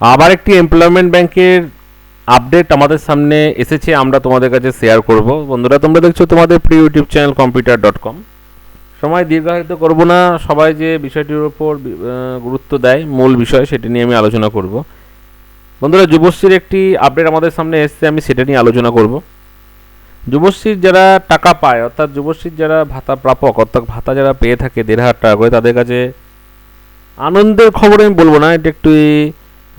আবার একটি এমপ্লয়মেন্ট ব্যাংকের আপডেট আমাদের সামনে এসেছে, আমরা তোমাদের কাছে শেয়ার করব। বন্ধুরা, তোমরা দেখছ তোমাদের প্রিয় YouTube channel computer dot com সময় দীর্ঘায়িত করব না, সবাই যে বিষয়টির ওপর গুরুত্ব দেয়, মূল বিষয় সেটি নিয়ে আমি আলোচনা করব। বন্ধুরা, যুবশ্রীর একটি আপডেট আমাদের সামনে এসেছে, আমি সেটা নিয়ে আলোচনা করব। যুবশ্রীর যারা টাকা পায়, অর্থাৎ যুবশ্রীর যারা ভাতা প্রাপক, অর্থাৎ ভাতা যারা পেয়ে থাকে দেড় হাজার টাকা করে, তাদের কাছে আনন্দের খবর আমি বলব না, এটা একটু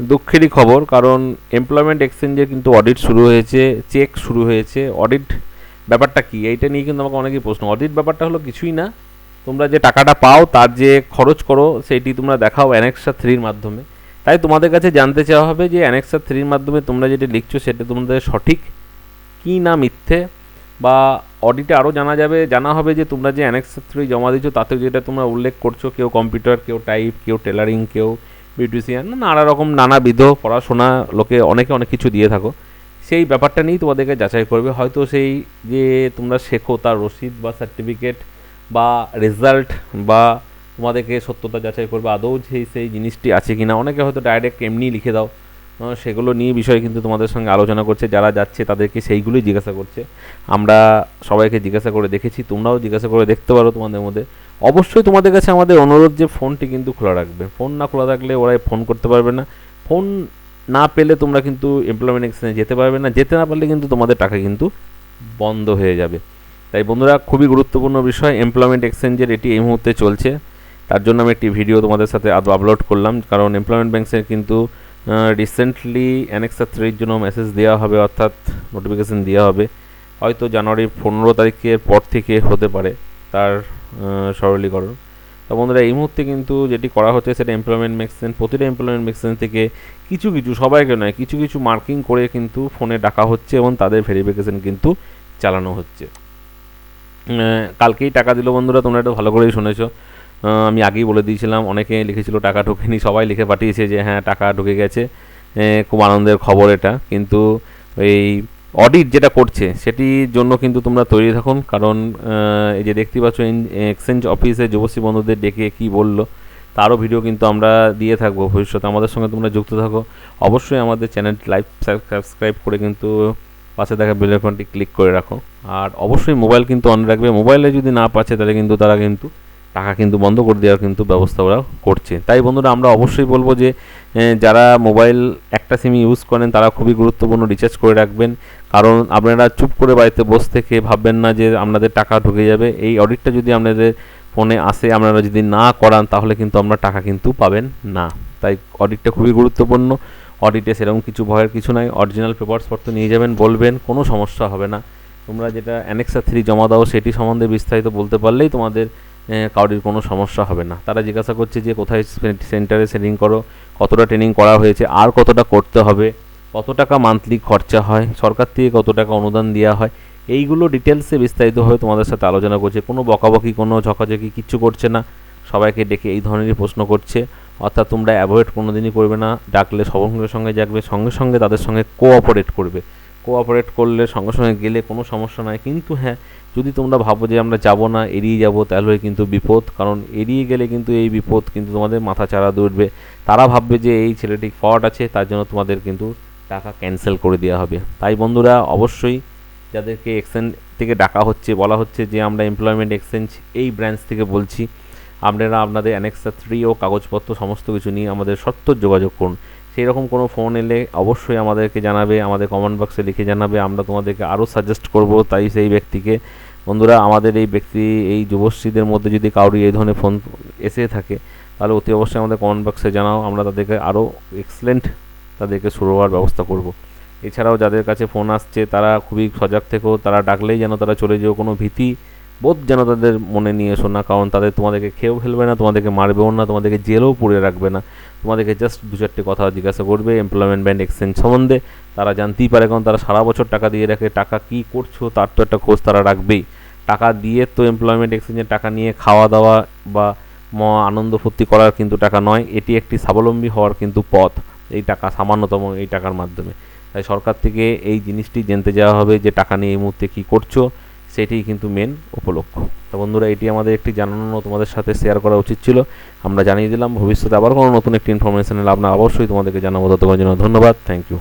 দুঃখেরই খবর, কারণ এমপ্লয়মেন্ট এক্সচেঞ্জে কিন্তু অডিট শুরু হয়েছে চেক শুরু হয়েছে। অডিট ব্যাপারটা কি? এইটা নিয়ে কিন্তু আমাকে অনেকেই প্রশ্ন। অডিট ব্যাপারটা হলো কিছুই না। তোমরা যে টাকাটা পাও, তার যে খরচ করো, সেইটি তোমরা দেখাও অ্যানেক্সা থ্রির মাধ্যমে। তাই তোমাদের কাছে জানতে চাওয়া হবে যে অ্যানেক্সা থ্রির মাধ্যমে তোমরা যেটা লিখছো, সেটা তোমাদের সঠিক কি না মিথ্যে? বা অডিটে আরও জানা যাবে, জানা হবে যে তোমরা যে অ্যানেক্সা থ্রি জমা দিচ্ছ তাতে যেটা তোমরা উল্লেখ করছ, কেউ কম্পিউটার কেউ টাইপ কেউ টেলারিং কেউ বিউটিশিয়ান নানা রকম নানাবিধ পড়াশোনা লোকে অনেকে অনেক কিছু দিয়ে থাকো। সেই ব্যাপারটা নিয়েই তোমাদেরকে যাচাই করবে। হয়তো সেই যে তোমরা শেখো তার রসিদ বা সার্টিফিকেট বা রেজাল্ট বা তোমাদেরকে সত্যতা যাচাই করবে, আদৌ সেই সেই জিনিসটি আছে কি না অনেকে হয়তো ডাইরেক্ট এমনি লিখে দাও। সেগুলো নিয়ে বিষয়ে কিন্তু তোমাদের সঙ্গে আলোচনা করছে, যারা যাচ্ছে তাদেরকে সেইগুলোই জিজ্ঞাসা করছে। আমরা সবাইকে জিজ্ঞাসা করে দেখেছি, তোমরাও জিজ্ঞাসা করে দেখতে পারো তোমাদের মধ্যে। অবশ্যই তোমাদের কাছে আমাদের অনুরোধ যে ফোনটি কিন্তু খোলা রাখবে। ফোন না খোলা থাকলে ওরাই ফোন করতে পারবে না। ফোন না পেলে তোমরা কিন্তু এমপ্লয়মেন্ট এক্সচেঞ্জে যেতে পারবে না। যেতে না পারলে কিন্তু তোমাদের টাকা কিন্তু বন্ধ হয়ে যাবে। তাই বন্ধুরা, খুবই গুরুত্বপূর্ণ বিষয় এমপ্লয়মেন্ট এক্সচেঞ্জের এটি এই মুহূর্তে চলছে। তার জন্য আমি একটি ভিডিও তোমাদের সাথে আপলোড করলাম। কারণ এমপ্লয়মেন্ট ব্যাংকের কিন্তু রিসেন্টলি অ্যানেক্সা থ্রির জন্য মেসেজ দেওয়া হবে, অর্থাৎ নোটিফিকেশন দেওয়া হবে। হয়তো জানুয়ারির পনেরো তারিখের পর থেকে হতে পারে তার সরলীকরণ। তো বন্ধুরা, এই মুহূর্তে কিন্তু যেটি করা হচ্ছে সেটা এমপ্লয়মেন্ট ম্যাক্সেন প্রতিটা এমপ্লয়মেন্ট ম্যাক্সেন থেকে কিছু কিছু, সবাইকে নয়, কিছু কিছু মার্কিং করে কিন্তু ফোনে ডাকা হচ্ছে এবং তাদের ভেরিফিকেশন কিন্তু চালানো হচ্ছে। কালকেই টাকা দিল বন্ধুরা, তোমরা এটা ভালো করেই শুনেছো। আমি আগেই বলে দিয়েছিলাম, অনেকে লিখেছিল টাকা ঢোকেনি, সবাই লিখে পাঠিয়েছে যে হ্যাঁ টাকা ঢুকে গেছে। খুব আনন্দের খবর এটা। কিন্তু এই অডিট যেটা করছে, সেটির জন্য কিন্তু তোমরা তৈরি থাকুন। কারণ এই যে দেখতে পাচ্ছ এক্সচেঞ্জ অফিসে যুবশ্রী বন্ধুদের ডেকে কি বলল, তারও ভিডিও কিন্তু আমরা দিয়ে থাকব ভবিষ্যতে। আমাদের সঙ্গে তোমরা যুক্ত থাকো। অবশ্যই আমাদের চ্যানেলটি লাইভ সাবস্ক্রাইব করে কিন্তু পাশে দেখা বেল ক্লিক করে রাখো। আর অবশ্যই মোবাইল কিন্তু অন রাখবে। মোবাইলে যদি না পাচ্ছে, তাহলে কিন্তু তারা কিন্তু টাকা কিন্তু বন্ধ করে দেওয়ার কিন্তু ব্যবস্থা ওরা করছে। তাই বন্ধুরা আমরা অবশ্যই বলব যে যারা মোবাইল একটা সিম ইউজ করেন, তারা খুবই গুরুত্বপূর্ণ রিচার্জ করে রাখবেন। কারণ আপনারা চুপ করে বাড়িতে বসে থেকে ভাববেন না যে আপনাদের টাকা ঢুকে যাবে। এই অডিটটা যদি আপনাদের ফোনে আসে, আপনারা যদি না করান, তাহলে কিন্তু আমরা টাকা কিন্তু পাবেন না। তাই অডিটটা খুবই গুরুত্বপূর্ণ। অডিটে সেরকম কিছু ভয়ের কিছু নাই। অরিজিনাল পেপারসপত্র নিয়ে যাবেন, বলবেন, কোনো সমস্যা হবে না। তোমরা যেটা অ্যানেক্সা থ্রি জমা দাও, সেটি সম্বন্ধে বিস্তারিত বলতে পারলেই তোমাদের কারোর কোনো সমস্যা হবে না। তারা জিজ্ঞাসা করছে যে, কোথায় সেন্টারে সেটিং করো? কতটা ট্রেনিং করা হয়েছে? আর কতটা করতে হবে? কত টাকা মান্থলি খরচা হয়? সরকার থেকে কত টাকা অনুদান দেওয়া হয়? এইগুলো ডিটেলসে বিস্তারিতভাবে তোমাদের সাথে আলোচনা করছে। কোনো বকাবকি, কোনো ঝকাঝকি কিচ্ছু করছে না। সবাইকে ডেকে এই ধরনেরই প্রশ্ন করছে। অর্থাৎ তোমরা অ্যাভয়েড কোনো দিনই করবে না। ডাকলে সঙ্গে সঙ্গে যাকবে সঙ্গে সঙ্গে তাদের সঙ্গে কোঅপারেট করবে। কোঅপারেট করলে সঙ্গে সঙ্গে গেলে কোনো সমস্যা নয় কিন্তু হ্যাঁ যদি তোমরা ভাবো যে আমরা যাব না, এড়িয়ে যাব, তাহলে কিন্তু বিপদ। কারণ এড়িয়ে গেলে কিন্তু এই বিপদ কিন্তু তোমাদের মাথা চারা দৌড়বে তারা ভাববে যে এই ছেলেটি ফ্রড আছে, তার জন্য তোমাদের কিন্তু টাকা ক্যান্সেল করে দেওয়া হবে। তাই বন্ধুরা, অবশ্যই যাদেরকে এক্সচেঞ্জ থেকে ডাকা হচ্ছে, বলা হচ্ছে যে আমরা এমপ্লয়মেন্ট এক্সচেঞ্জ এই ব্রাঞ্চ থেকে বলছি, আপনারা আপনাদের অ্যানেক্সা থ্রি ও কাগজপত্র, সমস্ত কিছু নিয়ে আমাদের সত্তর যোগাযোগ করুন। সেই রকম কোনো ফোন এলে অবশ্যই আমাদেরকে জানাবে, আমাদের কমেন্ট বক্সে লিখে জানাবে, আমরা তোমাদেরকে আরও সাজেস্ট করব তাই সেই ব্যক্তিকে। বন্ধুরা, আমাদের এই ব্যক্তি, এই যুবশ্রীদের মধ্যে যদি কারোর এই ধরনের ফোন এসে থাকে, তাহলে অতি অবশ্যই আমাদের কমেন্ট বক্সে জানাও, আমরা তাদেরকে আরও এক্সেলেন্ট তাদেরকে শুরু হওয়ার ব্যবস্থা করব। এছাড়াও যাদের কাছে ফোন আসছে, তারা খুবই সজাগ থেকেও, তারা ডাকলেই যেন তারা চলে যেও, কোনো ভীতি বোধ যেন তাদের মনে নিয়ে এসো না, কারণ তাদের তোমাদেরকে খেয়েও ফেলবে না, তোমাদেরকে মারবেও না, তোমাদেরকে জেলেও পুড়ে রাখবে না। তোমাদেরকে জাস্ট দু চারটে কথা জিজ্ঞাসা করবে এমপ্লয়মেন্ট ব্যান্ড এক্সচেঞ্জ সম্বন্ধে। তারা জানতেই পারে, কারণ তারা সারা বছর টাকা দিয়ে রাখে, টাকা কী করছ, তার তো একটা খোঁজ তারা রাখবেই। টাকা দিয়ে তো এমপ্লয়মেন্ট এক্সচেঞ্জের টাকা নিয়ে খাওয়া দাওয়া বা ম আনন্দ ফুর্তি করার কিন্তু টাকা নয়, এটি একটি স্বাবলম্বী হওয়ার কিন্তু পথ। এই টাকা সামান্যতম এই টাকার মাধ্যমে। তাই সরকার থেকে এই জিনিসটি জানতে যাওয়া হবে যে টাকা নিয়ে এই মুহূর্তে কী করছ সেটিই কিন্তু মেন উপলক্ষ। তো বন্ধুরা, এটি আমাদের একটি জানানো তোমাদের সাথে শেয়ার করা উচিত ছিল। আমরা জানিয়ে দিলাম, ভবিষ্যতে আবার কোনো নতুন একটি ইনফরমেশন এলে আপনার অবশ্যই তোমাদেরকে জানাব। ততক্ষণের জন্য ধন্যবাদ থ্যাংক ইউ